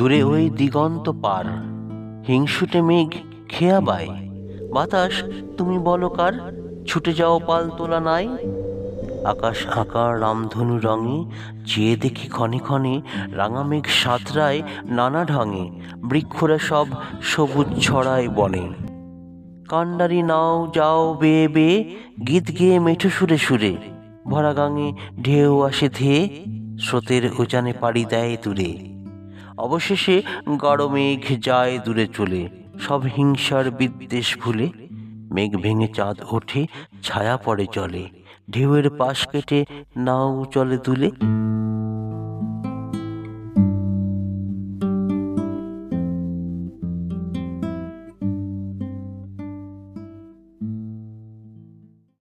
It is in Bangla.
দূরে ওই দিগন্ত পার। হিংসুটে মেঘ খেয়া বায়। বাতাস, তুমি বলো কার? ছুটে যাও পাল তোলা নাই? আকাশ আঁকা রামধনু রঙে চেয়ে দেখি ক্ষণে ক্ষণে রাঙা মেঘ সাঁতরায় নানা ঢঙে, বৃক্ষরা সব সবুজ ছড়ায় বনে। কান্ডারি নাও, যাও বেয়ে বেয়ে, গীত গেয়ে মেঠো সুরে সুরে, ভরা গাঙে ঢেউ আসে ধেয়ে, স্রোতের উজানে পাড়ি দেয় দূরে। অবশেষে গাঢ় মেঘ যায় দূরে চলে, সব হিংসার বিদ্বেষ ভুলে, মেঘ ভেঙে চাঁদ ওঠে, ছায়া পড়ে চলে ঢেউয়ের পাশ কেটে নাও চলে দুলে।